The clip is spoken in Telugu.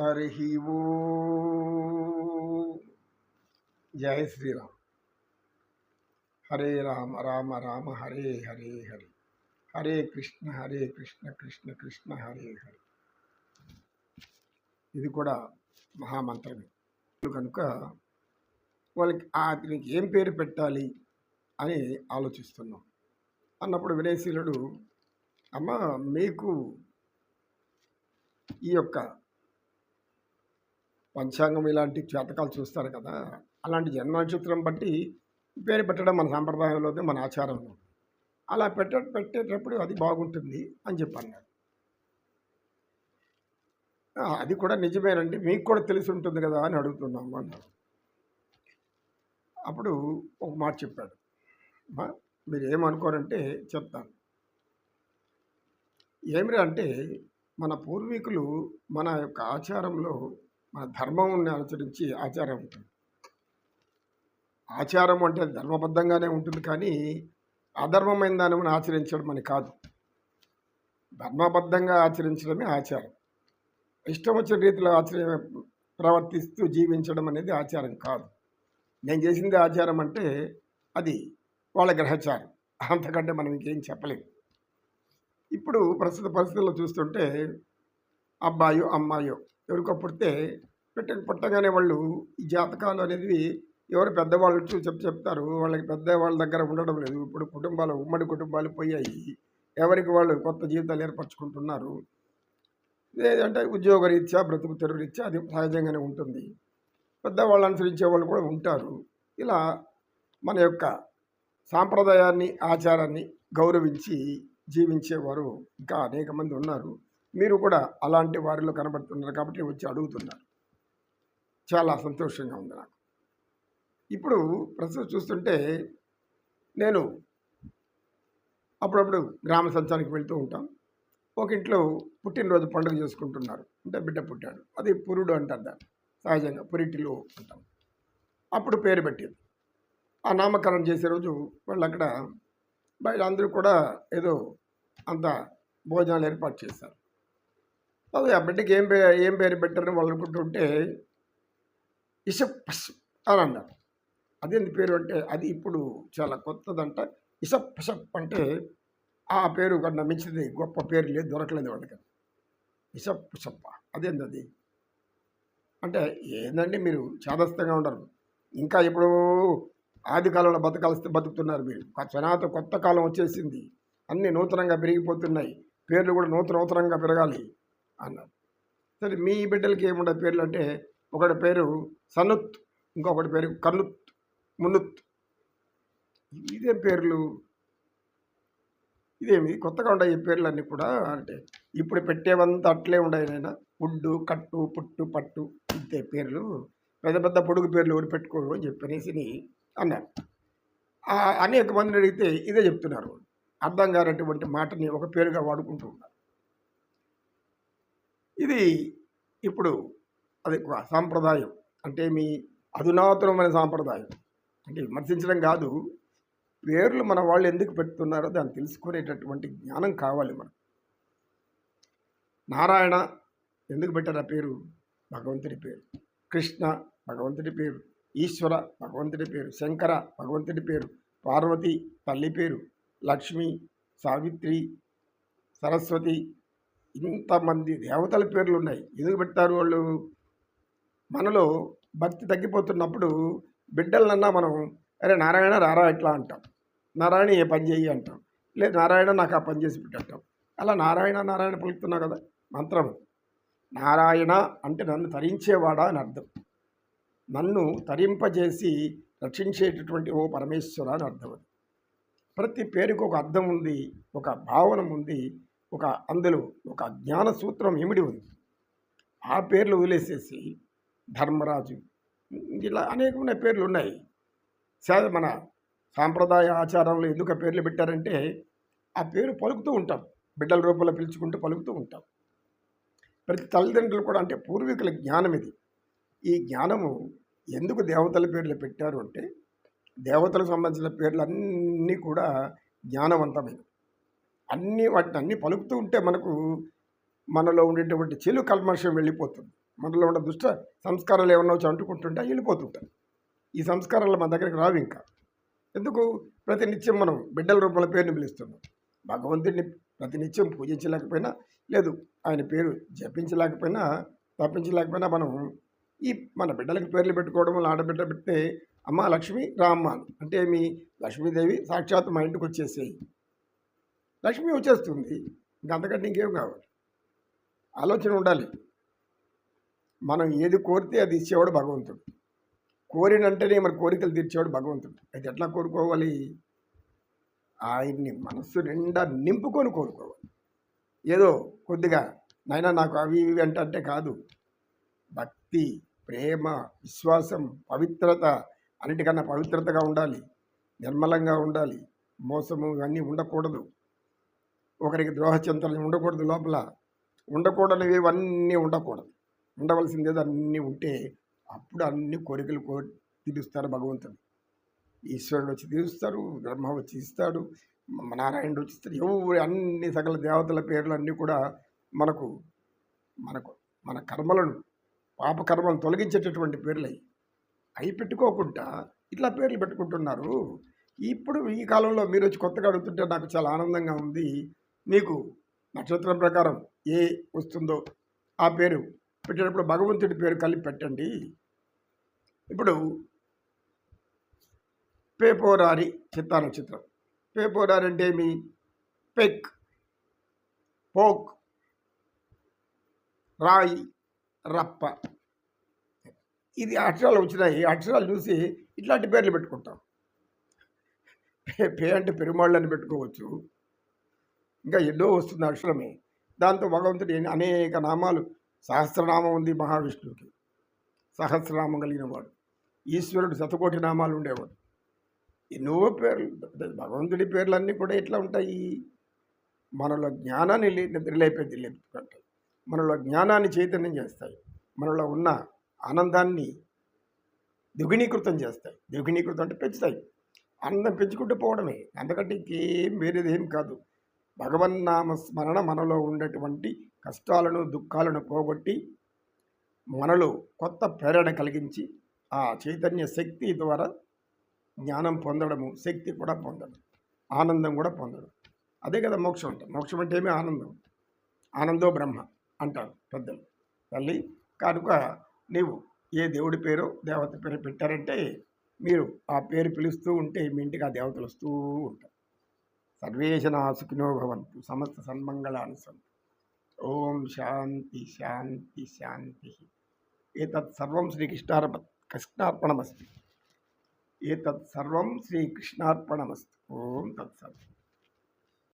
హరి ఓ జయ శ్రీరామ్. హరే రామ రామ రామ హరే హరే హరే. హరే కృష్ణ హరే కృష్ణ కృష్ణ కృష్ణ హరే హరే. ఇది కూడా మహామంత్రమే. కనుక వాళ్ళకి అతనికి ఏం పేరు పెట్టాలి అని ఆలోచిస్తున్నాం. అన్నప్పుడు వినయశీలుడు అమ్మ మీకు ఈ యొక్క పంచాంగం ఇలాంటి జాతకాలు చూస్తారు కదా అలాంటి జన్మ నక్షత్రం బట్టి పేరు పెట్టడం మన సాంప్రదాయంలో మన ఆచారంలో. అలా పెట్ట పెట్టేటప్పుడు అది బాగుంటుంది అని చెప్పన్నారు అది కూడా నిజమేనండి. మీకు కూడా తెలిసి ఉంటుంది కదా అని అడుగుతున్నాము అన్నారు అప్పుడు ఒక మాట చెప్పాడు. మీరు ఏమనుకోరంటే చెప్తాను. ఏమిరా అంటే మన పూర్వీకులు మన యొక్క ఆచారంలో మన ధర్మం అనుసరించి ఆచారం ఉంటుంది ఆచారం అంటే ధర్మబద్ధంగానే ఉంటుంది కానీ అధర్మమైన దాన్ని మనం ఆచరించడం అని కాదు. ధర్మబద్ధంగా ఆచరించడమే ఆచారం. ఇష్టం వచ్చిన రీతిలో ఆచర ప్రవర్తిస్తూ జీవించడం అనేది ఆచారం కాదు. నేను చేసింది ఆచారం అంటే అది వాళ్ళ గ్రహచారం. అంతకంటే మనం ఇంకేం చెప్పలేము ఇప్పుడు ప్రస్తుత పరిస్థితుల్లో చూస్తుంటే అబ్బాయో అమ్మాయో ఎవరికో పుడితే పెట్ట పుట్టగానే వాళ్ళు ఈ జాతకాలు అనేది ఎవరు పెద్దవాళ్ళు చెప్పి చెప్ చెప్తారు. వాళ్ళకి పెద్దవాళ్ళ దగ్గర ఉండడం లేదు. ఇప్పుడు కుటుంబాలు ఉమ్మడి కుటుంబాలు పోయాయి. ఎవరికి వాళ్ళు కొత్త జీవితాలు ఏర్పరచుకుంటున్నారు? లేదంటే ఉద్యోగ రీత్యా బ్రతుకు తెరువు రీత్యా అది సహజంగానే ఉంటుంది. పెద్దవాళ్ళు అనుసరించే వాళ్ళు కూడా ఉంటారు. ఇలా మన యొక్క సాంప్రదాయాన్ని ఆచారాన్ని గౌరవించి జీవించేవారు ఇంకా అనేక మంది ఉన్నారు. మీరు కూడా అలాంటి వారిలో కనబడుతున్నారు కాబట్టి వచ్చి అడుగుతున్నారు. చాలా సంతోషంగా ఉంది నాకు. ఇప్పుడు ప్రస్తుతం చూస్తుంటే నేను అప్పుడప్పుడు గ్రామ సంచానికి వెళ్తూ ఉంటాం. ఒక ఇంట్లో పుట్టినరోజు పండుగ చేసుకుంటున్నారు. అంటే బిడ్డ పుట్టాడు. అది పురుడు అంటారు దాన్ని. సహజంగా పురిటిలో అంటాం అప్పుడు పేరు పెట్టింది ఆ నామకరణం చేసే రోజు వాళ్ళు అక్కడ బయట అందరూ కూడా ఏదో అంత భోజనాలు ఏర్పాటు చేశారు. అదే ఆ బిడ్డకి ఏం పే ఏం పేరు పెట్టారని వాళ్ళు అనుకుంటుంటే ఇసప్ అని అన్నారు. అదేంటి పేరు అంటే అది ఇప్పుడు చాలా కొత్తదంట. ఇసప్ పసప్ అంటే ఆ పేరు కన్నా మించింది గొప్ప పేరు లేదు దొరకలేదు వాళ్ళకి. ఇసప్పసప్ప అదేంది అది? అంటే ఏందండి మీరు చాదస్తంగా ఉండరు. ఇంకా ఇప్పుడు ఆది కాలంలో బతకాల్సి బతుకుతున్నారు మీరు సనాత కొత్త కాలం వచ్చేసింది. అన్నీ నూతనంగా పెరిగిపోతున్నాయి. పేర్లు కూడా నూతన నూతనంగా పెరగాలి. అన్నారు సరే మీ బిడ్డలకి ఏముండే పేర్లు అంటే ఒకటి పేరు సనుత్ ఇంకొకటి పేరు కనుత్ మునుత్. ఇదేం పేర్లు. ఇదేమి? కొత్తగా ఉన్నాయి ఈ పేర్లన్నీ కూడా అంటే ఇప్పుడు పెట్టేవంతా అట్లే ఉన్నాయి నాయన. ఉడ్డు కట్టు పుట్టు పట్టు ఇంతే పేర్లు. పెద్ద పెద్ద పొడుగు పేర్లు ఎవరు పెట్టుకోరు అని చెప్పనేసి అన్నారు అనేక మందిని అడిగితే ఇదే చెప్తున్నారు. అర్థం కానటువంటి మాటని ఒక పేరుగా వాడుకుంటూ ఉన్నారు. ఇది ఇప్పుడు అది ఒక సాంప్రదాయం. అంటే మీ అధునాతనమైన సాంప్రదాయం. అంటే విమర్శించడం కాదు. పేర్లు మన వాళ్ళు ఎందుకు పెడుతున్నారో దాన్ని తెలుసుకునేటటువంటి జ్ఞానం కావాలి మనం నారాయణ ఎందుకు పెట్టారు ఆ పేరు? భగవంతుడి పేరు. కృష్ణ భగవంతుడి పేరు. ఈశ్వర భగవంతుడి పేరు. శంకర భగవంతుడి పేరు. పార్వతి తల్లి పేరు. లక్ష్మి సావిత్రి సరస్వతి ఇంతమంది దేవతల పేర్లు ఉన్నాయి. ఎందుకు పెట్టారు వాళ్ళు? మనలో భక్తి తగ్గిపోతున్నప్పుడు బిడ్డలనన్నా మనం అరే నారాయణ రారా ఇట్లా అంటాం. నారాయణ ఏ పని చేయి అంటాం. లేదు నారాయణ నాకు ఆ పని చేసి పెట్టంటాం అలా నారాయణ నారాయణ పలుకుతున్నావు కదా మంత్రం నారాయణ అంటే నన్ను తరించేవాడా అని అర్థం. నన్ను తరింపజేసి రక్షించేటటువంటి ఓ పరమేశ్వర అని అర్థం ప్రతి పేరుకు ఒక అర్థం ఉంది ఒక భావన ఉంది ఒక అందులో ఒక జ్ఞాన సూత్రం ఇమిడి ఉంది. ఆ పేర్లు వదిలేసేసి ధర్మరాజు ఇలా అనేకమైన పేర్లు ఉన్నాయి. సా- మన సాంప్రదాయ ఆచారంలో ఎందుకు ఆ పేర్లు పెట్టారంటే ఆ పేరు పలుకుతూ ఉంటాం. బిడ్డల రూపంలో పిలుచుకుంటూ పలుకుతూ ఉంటాం. ప్రతి తల్లిదండ్రులు కూడా అంటే పూర్వీకుల జ్ఞానం ఇది. ఈ జ్ఞానము ఎందుకు దేవతల పేర్లు పెట్టారు అంటే దేవతలకు సంబంధించిన పేర్లు అన్నీ కూడా జ్ఞానవంతమైనవి. అన్నీ వాటిని అన్నీ పలుకుతూ ఉంటే మనకు మనలో ఉండేటువంటి చెలు కల్మషం వెళ్ళిపోతుంది. మనలో ఉన్న దుష్ట సంస్కారాలు ఏమన్నా వచ్చి అంటుకుంటుంటే వెళ్ళిపోతుంటాయి. ఈ సంస్కారాలు మన దగ్గరికి రావు ఇంకా. ఎందుకు? ప్రతినిత్యం మనం బిడ్డల రూపంలో పేరుని పిలుస్తున్నాం. భగవంతుడిని ప్రతినిత్యం పూజించలేకపోయినా లేదు ఆయన పేరు జపించలేకపోయినా తప్పించలేకపోయినా మనం ఈ మన బిడ్డలకి పేర్లు పెట్టుకోవడం ఆడబిడ్డ పెడితే అమ్మ లక్ష్మి రామ్మ అంటే మీ లక్ష్మీదేవి సాక్షాత్ మా ఇంటికి వచ్చేసేయి. లక్ష్మి వచ్చేస్తుంది. ఇంకా అంతకంటే ఇంకేం కావాలి? ఆలోచన ఉండాలి. మనం ఏది కోరితే అది ఇచ్చేవాడు భగవంతుడు. కోరినంటేనే మన కోరికలు తీర్చేవాడు భగవంతుడు. అయితే ఎట్లా కోరుకోవాలి? ఆయన్ని మనస్సు నిండా నింపుకొని కోరుకోవాలి. ఏదో కొద్దిగా నైనా నాకు అవి ఇవి అంటే కాదు. భక్తి ప్రేమ విశ్వాసం పవిత్రత అన్నిటికన్నా పవిత్రతగా ఉండాలి. నిర్మలంగా ఉండాలి. మోసము ఇవన్నీ ఉండకూడదు. ఒకరికి ద్రోహచింతన ఉండకూడదు లోపల. ఉండకూడనివి ఇవన్నీ ఉండకూడదు. ఉండవలసింది అన్నీ ఉంటే అప్పుడు అన్ని కోరికలు కో తీరుస్తారు భగవంతుడు. ఈశ్వరుడు వచ్చి తీరుస్తారు బ్రహ్మ వచ్చి ఇస్తాడు నారాయణుడు వచ్చి ఇస్తాడు ఎవరు అన్ని సకల దేవతల పేర్లు అన్నీ కూడా మనకు మనకు మన కర్మలను పాప కర్మలను తొలగించేటటువంటి పేర్లు అవి అవి పెట్టుకోకుండా ఇట్లా పేర్లు పెట్టుకుంటున్నారు. ఇప్పుడు ఈ కాలంలో మీరు వచ్చి కొత్తగా అడుగుతుంటే నాకు చాలా ఆనందంగా ఉంది. మీకు నక్షత్రం ప్రకారం ఏ వస్తుందో ఆ పేరు పెట్టేటప్పుడు భగవంతుడి పేరు కలిపి పెట్టండి. ఇప్పుడు పేపోరారి చిత్తా నక్షత్రం. పేపోరారి అంటే ఏమి? పెక్ పోక్ రాయి రప్ప. ఇది అక్షరాలు వచ్చినాయి. అక్షరాలు చూసి ఇట్లాంటి పేర్లు పెట్టుకుంటాం. పే పే అంటే పెరుమాళ్ళు అని పెట్టుకోవచ్చు. ఇంకా ఎన్నో వస్తుంది అక్షరమే. దాంతో భగవంతుడి అనేక నామాలు సహస్రనామం ఉంది మహావిష్ణువుకి. సహస్రనామం కలిగిన వాడు. ఈశ్వరుడు శతకోటి నామాలు ఉండేవాడు. ఎన్నో పేర్లు భగవంతుడి పేర్లన్నీ కూడా ఎట్లా ఉంటాయి? మనలో జ్ఞానాన్ని లే- నిద్రలేపేది లేపుతుంటాయి మనలో జ్ఞానాన్ని చైతన్యం చేస్తాయి. మనలో ఉన్న ఆనందాన్ని ద్విగుణీకృతం చేస్తాయి. ద్విగుణీకృతం అంటే పెంచుతాయి. ఆనందం పెంచుకుంటూ పోవడమే. అంతకంటే ఇంకేం వేరేది ఏం కాదు. భగవన్నామ స్మరణ మనలో ఉండేటువంటి కష్టాలను దుఃఖాలను పోగొట్టి మనలో కొత్త ప్రేరణ కలిగించి ఆ చైతన్య శక్తి ద్వారా జ్ఞానం పొందడము శక్తి కూడా పొందడం ఆనందం కూడా పొందడం. అదే కదా మోక్షం అంటే మోక్షం అంటే ఏమి? ఆనందం. ఆనందో బ్రహ్మ అంటారు పెద్దలు. తల్లి కనుక నీవు ఏ దేవుడి పేరు దేవత పేరు పెట్టారంటే మీరు ఆ పేరు పిలుస్తూ ఉంటే మీ ఇంటికి ఆ దేవతలు వస్తూ ఉంటారు. సర్వేశన సుఖినో భవంతు సమస్త సన్మంగళాన్ని సంతు ఓం శాంతి శాంతి శాంతి. ఏతత్ సర్వం శ్రీకృష్ణార్ప కృష్ణార్పణమస్తి. ఏతత్ సర్వం శ్రీకృష్ణార్పణమస్తు. ఓం తత్సర్వం